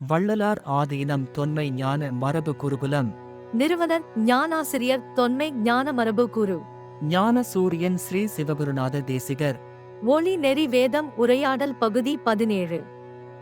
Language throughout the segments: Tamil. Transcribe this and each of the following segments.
வள்ளலார் ஆதீனம் தொன்மை ஞான மரபு குருகுலம். நிறுவனர் ஞானாசிரியர் தொன்மை ஞான மரபு குரு. ஞான சூரியன் ஸ்ரீ சிவகுருநாத தேசிகர். ஒளி நெறி வேதம் உரையாடல் பகுதி பதினேழு.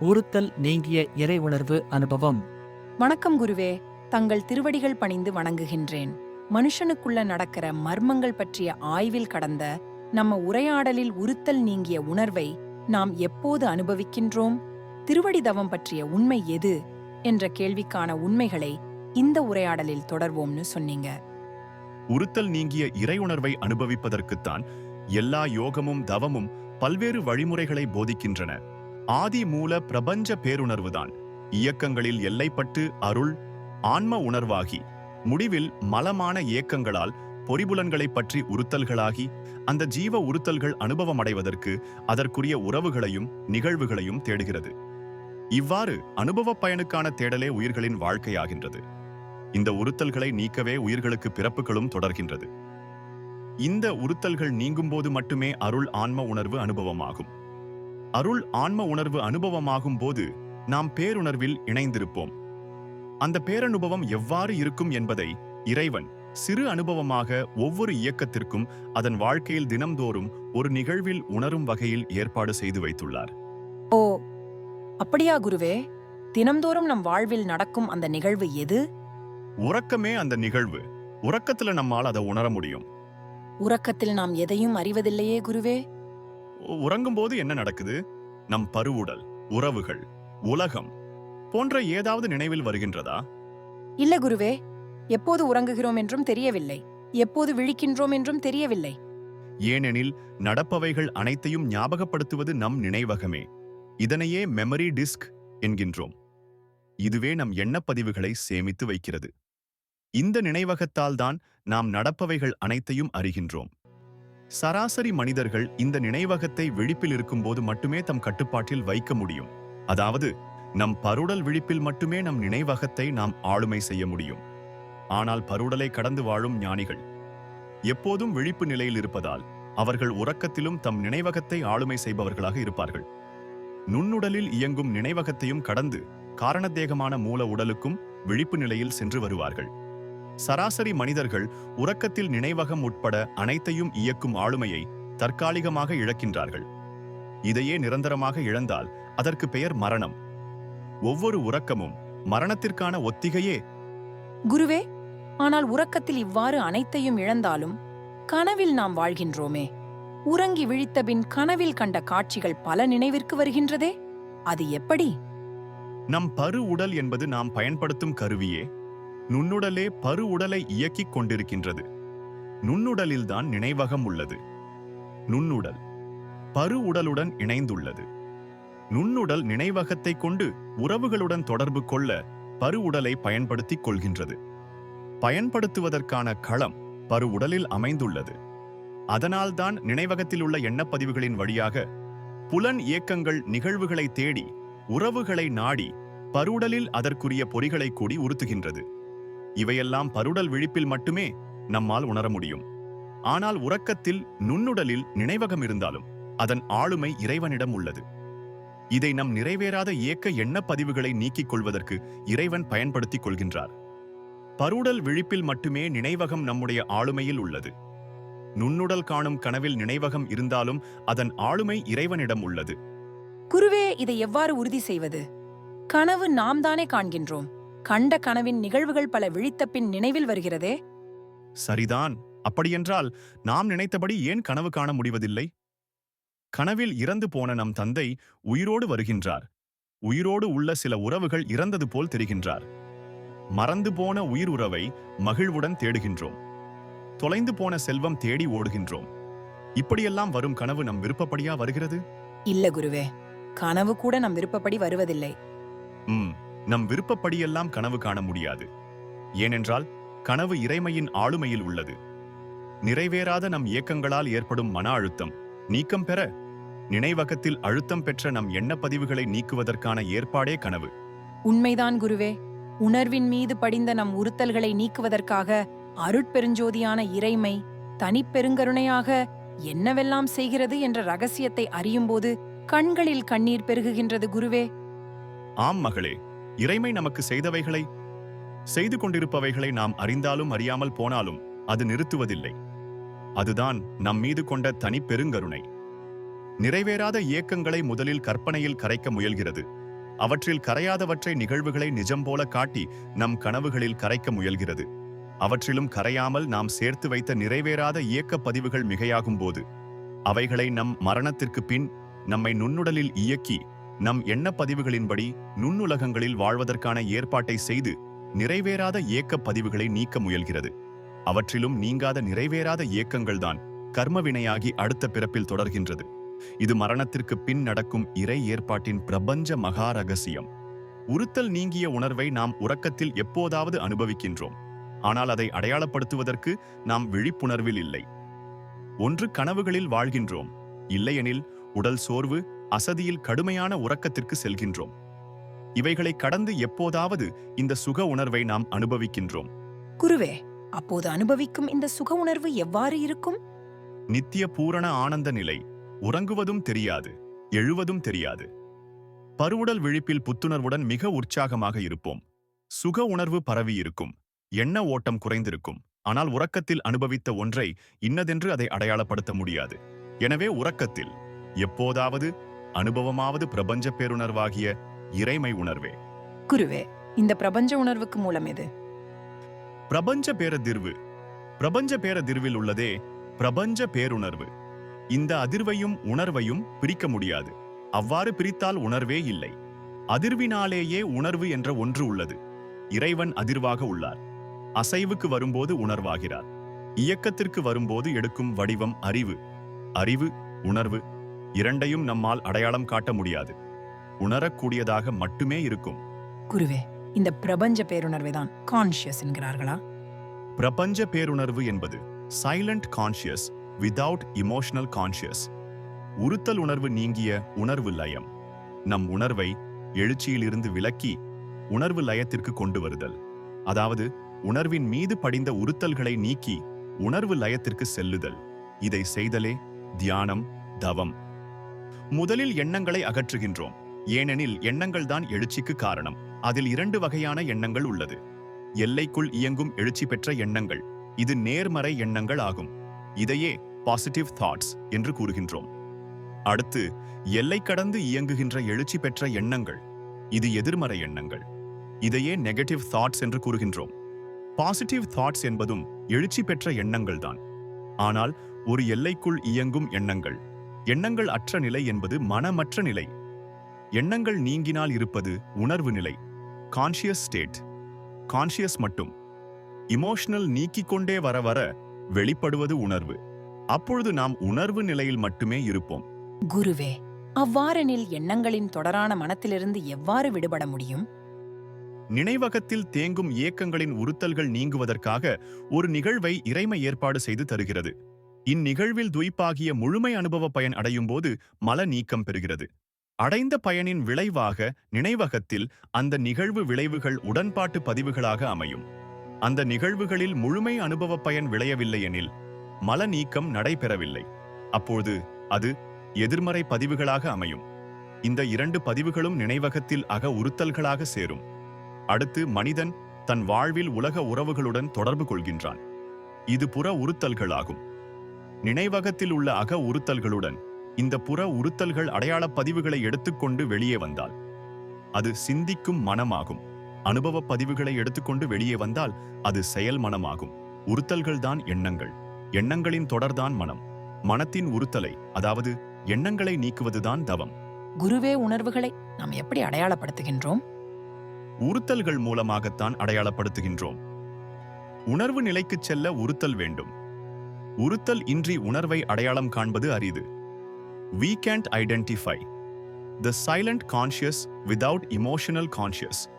உறுத்தல் நீங்கிய இறை உணர்வு அனுபவம். வணக்கம் குருவே தங்கள் திருவடிகள் பணிந்து வணங்குகின்றேன். மனுஷனுக்குள்ள நடக்கிற மர்மங்கள் பற்றிய ஆய்வில் கடந்த நம்ம உரையாடலில் உறுத்தல் நீங்கிய உணர்வை நாம் எப்போது அனுபவிக்கின்றோம்? திருவடி தவம் பற்றிய உண்மை எது என்ற கேள்விக்கான உண்மைகளை இந்த உரையாடலில் தொடர்வோம்னு சொன்னீங்க. உறுத்தல் நீங்கிய இறையுணர்வை அனுபவிப்பதற்குத்தான் எல்லா யோகமும் தவமும் பல்வேறு வழிமுறைகளை போதிக்கின்றன. ஆதி மூல பிரபஞ்ச பேருணர்வுதான் இயக்கங்களில் எல்லைப்பட்டு அருள் ஆன்ம உணர்வாகி முடிவில் மலமான இயக்கங்களால் பொறிபுலன்களைப் பற்றி உறுத்தல்களாகி அந்த ஜீவ உறுத்தல்கள் அனுபவமடைவதற்கு அதற்குரிய உறவுகளையும் நிகழ்வுகளையும் தேடுகிறது. இவ்வாறு அனுபவப் பயனுக்கான தேடலே உயிர்களின் வாழ்க்கையாகின்றது. இந்த உறுத்தல்களை நீக்கவே உயிர்களுக்கு பிறப்புகளும் தொடர்கின்றது. இந்த உறுத்தல்கள் நீங்கும்போது மட்டுமே அருள் ஆன்ம உணர்வு அனுபவமாகும். அருள் ஆன்ம உணர்வு அனுபவமாகும் போது நாம் பேருணர்வில் இணைந்திருப்போம். அந்த பேரனுபவம் எவ்வாறு இருக்கும் என்பதை இறைவன் சிறு அனுபவமாக ஒவ்வொரு இயக்கத்திற்கும் அதன் வாழ்க்கையில் தினம்தோறும் ஒரு நிகழ்வில் உணரும் வகையில் ஏற்பாடு செய்து வைத்துள்ளார். ஓ அப்படியா குருவே? தினம்தோறும் நம் வாழ்வில் நடக்கும் அந்த நிகழ்வு எது? உறக்கமே அந்த நிகழ்வு. உறக்கத்துல நம்மால் அதை உணர முடியும். உறக்கத்தில் நாம் எதையும் அறிவதில்லையே குருவே? உறங்கும்போது என்ன நடக்குது? நம் பருவுடல் உறவுகள் உலகம் போன்ற ஏதாவது நினைவில் வருகின்றதா? இல்ல குருவே எப்போது உறங்குகிறோம் என்றும் தெரியவில்லை. எப்போது விழிக்கின்றோம் என்றும் தெரியவில்லை. ஏனெனில் நடப்பவைகள் அனைத்தையும் ஞாபகப்படுத்துவது நம் நினைவகமே. இதனையே மெமரி டிஸ்க் என்கின்றோம். இதுவே நம் எண்ணப்பதிவுகளை சேமித்து வைக்கிறது. இந்த நினைவகத்தால் தான் நாம் நடப்பவைகள் அனைத்தையும் அறிகின்றோம். சராசரி மனிதர்கள் இந்த நினைவகத்தை விழிப்பில் இருக்கும்போது மட்டுமே தம் கட்டுப்பாட்டில் வைக்க முடியும். அதாவது நம் பருடல் விழிப்பில் மட்டுமே நம் நினைவகத்தை நாம் ஆளுமை செய்ய முடியும். ஆனால் பருடலை கடந்து வாழும் ஞானிகள் எப்போதும் விழிப்பு நிலையில் இருப்பதால் அவர்கள் உறக்கத்திலும் தம் நினைவகத்தை ஆளுமை செய்பவர்களாக இருப்பார்கள். நுண்ணுடலில் இயங்கும் நினைவகத்தையும் கடந்து காரணத்தேகமான மூல உடலுக்கும் விழிப்பு நிலையில் சென்று வருவார்கள். சராசரி மனிதர்கள் உறக்கத்தில் நினைவகம் உட்பட அனைத்தையும் இயக்கும் ஆளுமையை தற்காலிகமாக இழக்கின்றார்கள். இதையே நிரந்தரமாக இழந்தால் அதற்கு பெயர் மரணம். ஒவ்வொரு உறக்கமும் மரணத்திற்கான ஒத்திகையே? குருவே ஆனால் உறக்கத்தில் இவ்வாறு அனைத்தையும் இழந்தாலும் கனவில் நாம் வாழ்கின்றோமே. உறங்கி விழித்தபின் கனவில் கண்ட காட்சிகள் பல நினைவிற்கு வருகின்றதே? அது எப்படி? நம் பரு உடல் என்பது நாம் பயன்படுத்தும் கருவியே. நுண்ணுடலே பரு உடலை இயக்கிக் கொண்டிருக்கின்றது. நுண்ணுடலில்தான் நினைவகம் உள்ளது. நுண்ணுடல் பரு உடலுடன் இணைந்துள்ளது. நுண்ணுடல் நினைவகத்தை கொண்டு உறவுகளுடன் தொடர்பு கொள்ள பரு உடலை பயன்படுத்திக் கொள்கின்றது. பயன்படுத்துவதற்கான களம் பரு உடலில் அமைந்துள்ளது. அதனால்தான் நினைவகத்தில் உள்ள எண்ணப்பதிவுகளின் வழியாக புலன் இயக்கங்கள் நிகழ்வுகளை தேடி உறவுகளை நாடி பருடலில் அதற்குரிய பொறிகளை கூடி உறுத்துகின்றது. இவையெல்லாம் பருடல் விழிப்பில் மட்டுமே நம்மால் உணர முடியும். ஆனால் உறக்கத்தில் நுண்ணுடலில் நினைவகம் இருந்தாலும் அதன் ஆளுமை இறைவனிடம் உள்ளது. இதை நம் நிறைவேறாத இயக்க எண்ணப்பதிவுகளை நீக்கிக் கொள்வதற்கு இறைவன் பயன்படுத்திக் கொள்கின்றார். பருடல் விழிப்பில் மட்டுமே நினைவகம் நம்முடைய ஆளுமையில் உள்ளது. நுண்ணுடல் காணும் கனவில் நினைவகம் இருந்தாலும் அதன் ஆளுமை இறைவனிடம் உள்ளது. குருவே இதை எவ்வாறு உறுதி செய்வது? கனவு நாம் தானே காண்கின்றோம். கண்ட கனவின் நிகழ்வுகள் பல விழித்த பின் நினைவில் வருகிறதே? சரிதான். அப்படியென்றால் நாம் நினைத்தபடி ஏன் கனவு காண முடிவதில்லை? கனவில் இறந்து போன நம் தந்தை உயிரோடு வருகின்றார். உயிரோடு உள்ள சில உறவுகள் இறந்தது போல் தெரிகின்றார். மறந்து போன உயிர் உறவை மகிழ்வுடன் தேடுகின்றோம். தொலைந்து போன செல்வம் தேடி ஓடுகின்றோம். இப்படியெல்லாம் வரும் கனவு நம் விருப்பப்படியா வருகிறது? இல்ல குருவே கனவு கூட நம் விருப்பப்படி வருவதில்லை. ம் நம் விருப்பப்படியெல்லாம் கனவு காண முடியாது. ஏனென்றால் கனவு இறைமையின் ஆளுமையில் உள்ளது. நிறைவேறாத நம் இயக்கங்களால் ஏற்படும் மன அழுத்தம் நீக்கம் பெற நினைவகத்தில் அழுத்தம் பெற்ற நம் எண்ணப்பதிவுகளை நீக்குவதற்கான ஏற்பாடே கனவு. உண்மைதான் குருவே உணர்வின் மீது படிந்த நம் உறுத்தல்களை நீக்குவதற்காக அருட்பெருஞ்சோதியான இறைமை தனிப்பெருங்கருணையாக என்னவெல்லாம் செய்கிறது என்ற ரகசியத்தை அறியும்போது கண்களில் கண்ணீர் பெருகுகின்றது குருவே. ஆம் மகளே இறைமை நமக்கு செய்தவைகளை செய்து கொண்டிருப்பவைகளை நாம் அறிந்தாலும் அறியாமல் போனாலும் அது நிறுத்துவதில்லை. அதுதான் நம் மீது கொண்ட தனிப்பெருங்கருணை நிறைவேறாத இயக்கங்களை முதலில் கற்பனையில் கரைக்க முயல்கிறது. அவற்றில் கரையாதவற்றை நிகழ்வுகளை நிஜம் போல காட்டி நம் கனவுகளில் கரைக்க முயல்கிறது. அவற்றிலும் கரையாமல் நாம் சேர்த்து வைத்த நிறைவேறாத இயக்க பதிவுகள் மிகையாகும் போது அவைகளை நம் மரணத்திற்கு பின் நம்மை நுண்ணுடலில் இயக்கி நம் எண்ணப் பதிவுகளின்படி நுண்ணுலகங்களில் வாழ்வதற்கான ஏற்பாட்டை செய்து நிறைவேறாத இயக்கப் பதிவுகளை நீக்க முயல்கிறது. அவற்றிலும் நீங்காத நிறைவேறாத இயக்கங்கள்தான் கர்மவினையாகி அடுத்த பிறப்பில் தொடர்கின்றது. இது மரணத்திற்கு பின் நடக்கும் இறை ஏற்பாட்டின் பிரபஞ்ச மகா ரகசியம். உறுத்தல் நீங்கிய உணர்வை நாம் உறக்கத்தில் எப்போதாவது அனுபவிக்கின்றோம். ஆனால் அதை அடையாளப்படுத்துவதற்கு நாம் விழிப்புணர்வில் இல்லை. ஒன்று கனவுகளில் வாழ்கின்றோம் இல்லையெனில் உடல் சோர்வு அசதியில் கடுமையான உறக்கத்திற்கு செல்கின்றோம். இவைகளை கடந்து எப்போதாவது இந்த சுக உணர்வை நாம் அனுபவிக்கின்றோம். குருவே அப்போது அனுபவிக்கும் இந்த சுக உணர்வு எவ்வாறு இருக்கும்? நித்திய பூரண ஆனந்த நிலை உறங்குவதும் தெரியாது எழுவதும் தெரியாது. பருவுடல் விழிப்பில் புத்துணர்வுடன் மிக உற்சாகமாக இருப்போம். சுக உணர்வு பரவி இருக்கும். எண்ண ஓட்டம் குறைந்திருக்கும். ஆனால் உறக்கத்தில் அனுபவித்த ஒன்றை இன்னதென்று அதை அடையாளப்படுத்த முடியாது. எனவே உறக்கத்தில் எப்போதாவது அனுபவமாவது பிரபஞ்ச பேருணர்வாகிய இறைமை உணர்வே. குருவே இந்த பிரபஞ்ச உணர்வுக்கு மூலம் எது? பிரபஞ்ச பேரதிர்வு. பிரபஞ்ச பேரதிர்வில் உள்ளதே பிரபஞ்ச பேருணர்வு. இந்த அதிர்வையும் உணர்வையும் பிரிக்க முடியாது. அவ்வாறு பிரித்தால் உணர்வே இல்லை. அதிர்வினாலேயே உணர்வு என்ற ஒன்று உள்ளது. இறைவன் அதிர்வாக உள்ளார். அசைவுக்கு வரும்போது உணர்வாகிறார். இயக்கத்திற்கு வரும்போது எடுக்கும் வடிவம் அறிவு. அறிவு உணர்வு இரண்டையும் நம்மால் அடையாளம் காட்ட முடியாது. உணரக்கூடியதாக மட்டுமே இருக்கும். குருவே இந்த பிரபஞ்ச பேருணர்வை தான் கான்ஷியஸ் என்கிறார்களா? பிரபஞ்ச பேருணர்வு என்பது silent conscious without emotional conscious உறுத்தல் உணர்வு நீங்கிய உணர்வு லயம். நம் உணர்வை எழுச்சியிலிருந்து விலக்கி உணர்வு லயத்திற்கு கொண்டு வருதல். அதாவது உணர்வின் மீது படிந்த உறுத்தல்களை நீக்கி உணர்வு லயத்திற்கு செல்லுதல். இதை செய்தலே தியானம் தவம். முதலில் எண்ணங்களை அகற்றுகின்றோம். ஏனெனில் எண்ணங்கள் தான் எழுச்சிக்கு காரணம். அதில் இரண்டு வகையான எண்ணங்கள் உள்ளது. எல்லைக்குள் இயங்கும் எழுச்சி பெற்ற எண்ணங்கள். இது நேர்மறை எண்ணங்கள் ஆகும். இதையே பாசிட்டிவ் தாட்ஸ் என்று கூறுகின்றோம். அடுத்து எல்லை கடந்து இயங்குகின்ற எழுச்சி பெற்ற எண்ணங்கள். இது எதிர்மறை எண்ணங்கள். இதையே நெகட்டிவ் தாட்ஸ் என்று கூறுகின்றோம். பாசிட்டிவ் தாட்ஸ் என்பதும் எழுச்சி பெற்ற எண்ணங்கள் தான் ஆனால் ஒரு எல்லைக்குள் இயங்கும் எண்ணங்கள். எண்ணங்கள் அற்ற நிலை என்பது மனமற்ற நிலை. எண்ணங்கள் நீங்கினால் இருப்பது உணர்வு நிலை. கான்ஷியஸ் ஸ்டேட் கான்ஷியஸ் மட்டும். இமோஷனல் நீக்கிக் கொண்டே வர வர வெளிப்படுவது உணர்வு. அப்பொழுது நாம் உணர்வு நிலையில் மட்டுமே இருப்போம். குருவே அவ்வாறெனில் எண்ணங்களின் தொடரான மனத்திலிருந்து எவ்வாறு விடுபட முடியும்? நினைவகத்தில் தேங்கும் இயக்கங்களின் உறுத்தல்கள் நீங்குவதற்காக ஒரு நிகழ்வை இறைமை ஏற்பாடு செய்து தருகிறது. இந்நிகழ்வில் துய்ப்பாகிய முழுமை அனுபவ பயன் அடையும் போது மல நீக்கம் பெறுகிறது. அடைந்த பயனின் விளைவாக நினைவகத்தில் அந்த நிகழ்வு விளைவுகள் உடன்பாட்டு பதிவுகளாக அமையும். அந்த நிகழ்வுகளில் முழுமை அனுபவ பயன் விளையவில்லை எனில் மல நீக்கம் நடைபெறவில்லை. அப்போது அது எதிர்மறை பதிவுகளாக அமையும். இந்த இரண்டு பதிவுகளும் நினைவகத்தில் அக உறுத்தல்களாக சேரும். அடுத்து மனிதன் தன் வாழ்வில் உலக உறவுகளுடன் தொடர்பு கொள்கின்றான். இது புற உறுத்தல்களாகும். நினைவகத்தில் உள்ள அக உறுத்தல்களுடன் இந்த புற உறுத்தல்கள் அடையாளப் பதிவுகளை எடுத்துக்கொண்டு வெளியே வந்தால் அது சிந்திக்கும் மனமாகும். அனுபவ பதிவுகளை எடுத்துக்கொண்டு வெளியே வந்தால் அது செயல் மனமாகும். உறுத்தல்கள் தான் எண்ணங்கள். எண்ணங்களின் தொடர்தான் மனம். மனத்தின் உறுத்தலை அதாவது எண்ணங்களை நீக்குவதுதான் தவம். குருவே உணர்வுகளை நாம் எப்படி அடையாளப்படுத்துகின்றோம்? உறுத்தல்கள் மூலமாகத்தான் அடையாளப்படுத்துகின்றோம். உணர்வு நிலைக்குச் செல்ல உறுத்தல் வேண்டும். உறுத்தல் இன்றி உணர்வை அடையாளம் காண்பது அரிது. We can't identify the silent conscious without emotional conscious.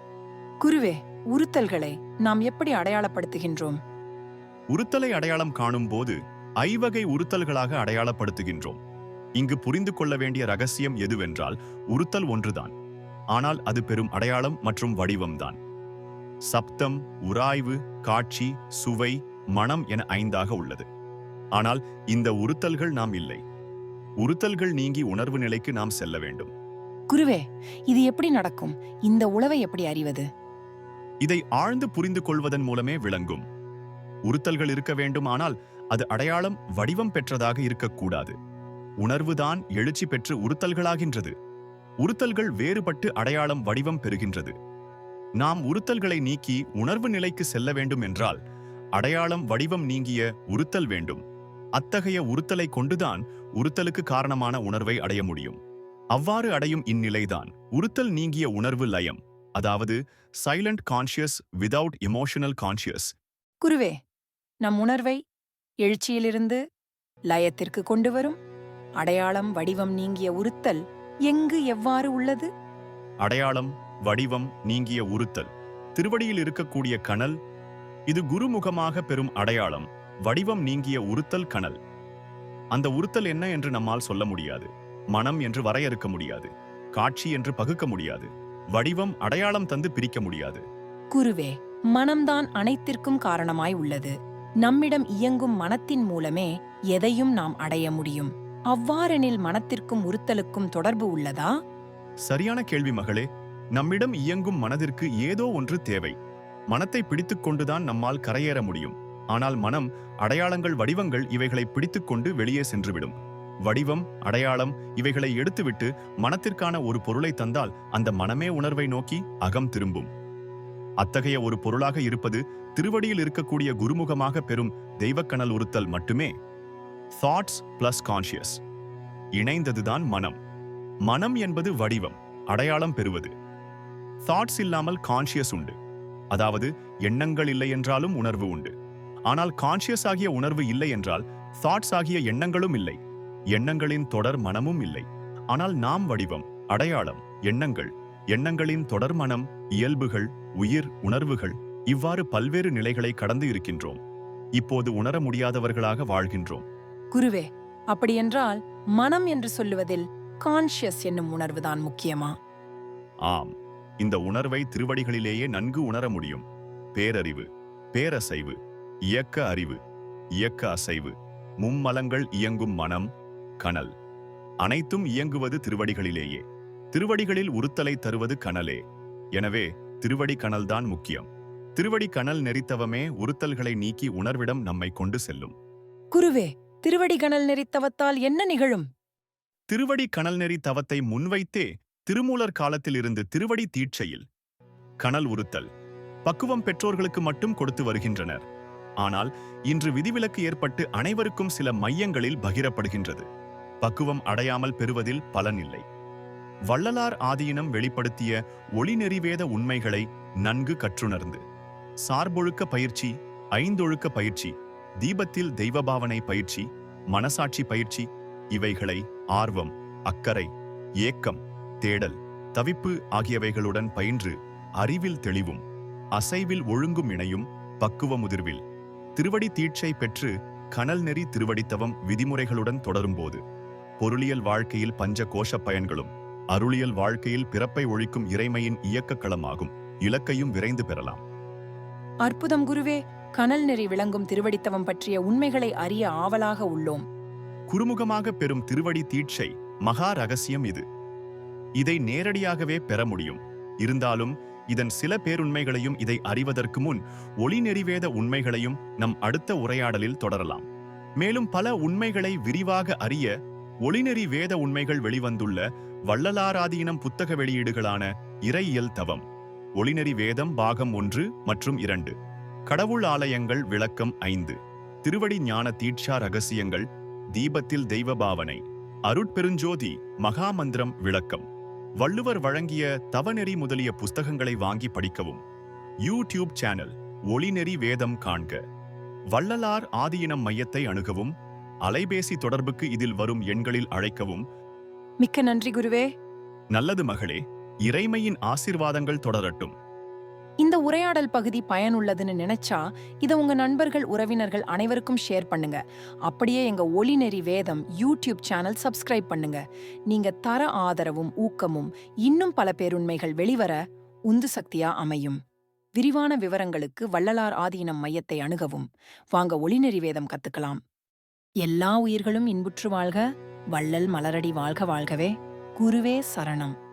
குருவே உறுத்தல்களை நாம் எப்படி அடையாளப்படுத்துகின்றோம்? உறுத்தலை அடையாளம் காணும் போது ஐவகை உறுத்தல்களாக அடையாளப்படுத்துகின்றோம். இங்கு புரிந்து கொள்ள வேண்டிய ரகசியம் எதுவென்றால் உறுத்தல் ஒன்றுதான். ஆனால் அது பெரும் அடையாளம் மற்றும் வடிவம்தான். சப்தம் உராய்வு காட்சி சுவை மனம் என ஐந்தாக உள்ளது. ஆனால் இந்த உறுத்தல்கள் நாம் இல்லை. உறுத்தல்கள் நீங்கி உணர்வு நிலைக்கு நாம் செல்ல வேண்டும். குருவே இது எப்படி நடக்கும்? இந்த உளவை எப்படி அறிவது? இதை ஆழ்ந்து புரிந்து கொள்வதன் மூலமே விளங்கும். உறுத்தல்கள் இருக்க வேண்டும் ஆனால் அது அடையாளம் வடிவம் பெற்றதாக இருக்கக்கூடாது. உணர்வுதான் எழுச்சி பெற்று உறுத்தல்களாகின்றது. உறுத்தல்கள் வேறுபட்டு அடையாளம் வடிவம் பெறுகின்றது. நாம் உறுத்தல்களை நீக்கி உணர்வு நிலைக்கு செல்ல வேண்டும் என்றால் அடையாளம் வடிவம் நீங்கிய உறுத்தல் வேண்டும். அத்தகைய உறுத்தலை கொண்டுதான் உறுத்தலுக்கு காரணமான உணர்வை அடைய முடியும். அவ்வாறு அடையும் இந்நிலைதான் உறுத்தல் நீங்கிய உணர்வு லயம் அதாவது silent conscious without emotional conscious குருவே நம் உணர்வை எழுச்சியிலிருந்து லயத்திற்கு கொண்டு வரும். அடையாளம் வடிவம் நீங்கிய உறுத்தல் எங்கு எவ்வாறு உள்ளது? அடையாளம் வடிவம் நீங்கிய உறுத்தல். திருவடியில் இருக்கக்கூடிய கனல் இது குருமுகமாக பெறும் அடையாளம். வடிவம் நீங்கிய உறுத்தல் கனல். அந்த உறுத்தல் என்ன என்று நம்மால் சொல்ல முடியாது. மனம் என்று வரையறுக்க முடியாது. காட்சி என்று பகுக்க முடியாது. வடிவம் அடையாளம் தந்து பிரிக்க முடியாது. குருவே மனம்தான் அனைத்திற்கும் காரணமாய் உள்ளது. நம்மிடம் இயங்கும் மனத்தின் மூலமே எதையும் நாம் அடைய முடியும். அவ்வாறெனில் மனத்திற்கும் உறுத்தலுக்கும் தொடர்பு உள்ளதா? சரியான கேள்வி மகளே. நம்மிடம் இயங்கும் மனதிற்கு ஏதோ ஒன்று தேவை. மனத்தை பிடித்துக் கொண்டுதான் நம்மால் கரையேற முடியும். ஆனால் மனம் அடையாளங்கள் வடிவங்கள் இவைகளை பிடித்துக்கொண்டு வெளியே சென்றுவிடும். வடிவம் அடையாளம் இவைகளை எடுத்துவிட்டு மனத்திற்கான ஒரு பொருளை தந்தால் அந்த மனமே உணர்வை நோக்கி அகம் திரும்பும். அத்தகைய ஒரு பொருளாக இருப்பது திருவடியில் இருக்கக்கூடிய குருமுகமாக பெறும் தெய்வக்கணல் உறுத்தல் மட்டுமே. தாட்ஸ் பிளஸ் கான்ஷியஸ் இணைந்ததுதான் மனம். மனம் என்பது வடிவம் அடையாளம் பெறுவது. தாட்ஸ் இல்லாமல் கான்ஷியஸ் உண்டு. அதாவது எண்ணங்கள் இல்லை என்றாலும் உணர்வு உண்டு. ஆனால் கான்ஷியஸ் ஆகிய உணர்வு இல்லை என்றால் தாட்ஸ் ஆகிய எண்ணங்களும் இல்லை. எண்ணங்களின் தொடர் மனமும் இல்லை. ஆனால் நாம் வடிவம் அடையாளம் எண்ணங்கள். எண்ணங்களின் தொடர் மனம் இயல்புகள் உயிர் உணர்வுகள் இவ்வாறு பல்வேறு நிலைகளை கடந்து இருக்கின்றோம். இப்போது உணர முடியாதவர்களாக வாழ்கின்றோம். குருவே அப்படியென்றால் மனம் என்று சொல்லுவதில் கான்ஷியஸ் என்னும் உணர்வுதான் முக்கியமா? ஆம். இந்த உணர்வை திருவடிகளிலேயே நன்கு உணர முடியும். பேரறிவு பேரசைவு இயக்க அறிவு இயக்க அசைவு மும்மலங்கள் இயங்கும் மனம் கனல். அனைத்தும் இயங்குவது திருவடிகளிலேயே. திருவடிகளில் உறுத்தலை தருவது கனலே. எனவே திருவடி கனல்தான் முக்கியம். திருவடி கனல் நெறித்தவமே உறுத்தல்களை நீக்கி உணர்விடம் நம்மை கொண்டு செல்லும். குருவே திருவடி கணல் நெறித்தவத்தால் என்ன நிகழும்? திருவடி கணல் நெறி தவத்தை முன்வைத்தே திருமூலர் காலத்திலிருந்து திருவடி தீட்சையில். கணல் உறுத்தல். பக்குவம் பெற்றோர்களுக்கு மட்டும் கொடுத்து வருகின்றனர். ஆனால் இன்று விதிவிலக்கு ஏற்பட்டு அனைவருக்கும் சில மையங்களில் பகிரப்படுகின்றது. பக்குவம் அடையாமல் பெறுவதில் பலனில்லை வள்ளலார் ஆதியினம் வெளிப்படுத்திய ஒளிநெறிவேத உண்மைகளை நன்கு கற்றுணர்ந்து. சார்பொழுக்க பயிற்சி ஐந்தொழுக்க பயிற்சி தீபத்தில் தெய்வபாவனை பயிற்சி மனசாட்சி பயிற்சி இவைகளை ஆர்வம் அக்கறை ஏக்கம் தேடல் தவிப்பு ஆகியவைகளுடன் பயின்று அறிவில் தெளிவும் அசைவில் ஒழுங்கும் இணையும் பக்குவ முதிர்வில் திருவடி தீட்சை பெற்று கனல் நெறி திருவடித்தவம் விதிமுறைகளுடன் தொடரும்போது பொருளியல் வாழ்க்கையில் பஞ்ச கோஷ பயன்களும் அருளியல் வாழ்க்கையில் பிறப்பை ஒழிக்கும் இறைமையின் இயக்க களமாகும் இலக்கையும் விரைந்து பெறலாம். அற்புதம் குருவே கனல் நெறி விளங்கும் திருவடித்தவம் பற்றிய உண்மைகளை அறிய ஆவலாக உள்ளோம். குறுமுகமாக பெறும் திருவடி தீட்சை மகா ரகசியம் இது. இதை நேரடியாகவே பெற முடியும். இருந்தாலும் இதன் சில பேருண்மைகளையும் இதை அறிவதற்கு முன் ஒளிநெறிவேத உண்மைகளையும் நம் அடுத்த உரையாடலில் தொடரலாம். மேலும் பல உண்மைகளை விரிவாக அறிய ஒளிநெறி வேத உண்மைகள் வெளிவந்துள்ள வள்ளலாராதீனம் புத்தக வெளியீடுகளான இறையியல் தவம் ஒளிநெறி வேதம் பாகம் ஒன்று மற்றும் இரண்டு. கடவுள் ஆலயங்கள் விளக்கம் ஐந்து. திருவடி ஞான தீட்சா ரகசியங்கள் தீபத்தில் தெய்வ பாவனை. அருட்பெருஞ்சோதி மகாமந்திரம் விளக்கம். வள்ளுவர் வழங்கிய தவநெறி முதலிய புஸ்தகங்களை வாங்கி படிக்கவும். யூடியூப் சேனல் ஒளிநெறி வேதம் காண்க. வள்ளலார் ஆதியினம் மையத்தை அணுகவும். அலைபேசி தொடர்புக்கு இதில் வரும் எண்களில் அழைக்கவும். மிக்க நன்றி குருவே. நல்லது மகளே இறைமையின் ஆசீர்வாதங்கள் தொடரட்டும். இந்த உரையாடல் பகுதி பயனுள்ளதுன்னு நினைச்சா இதை உங்க நண்பர்கள் உறவினர்கள் அனைவருக்கும் ஷேர் பண்ணுங்க. அப்படியே எங்க ஒளிநெறி வேதம் யூடியூப் சேனல் சப்ஸ்கிரைப் பண்ணுங்க. நீங்க தர ஆதரவும் ஊக்கமும் இன்னும் பல பேருண்மைகள் வெளிவர உந்து சக்தியா அமையும். விரிவான விவரங்களுக்கு வள்ளலார் ஆதீனம் மையத்தை அணுகவும். வாங்க ஒளிநெறி வேதம் கத்துக்கலாம். எல்லா உயிர்களும் இன்புற்று வாழ்க. வள்ளல் மலரடி வாழ்க வாழ்கவே. குருவே சரணம்.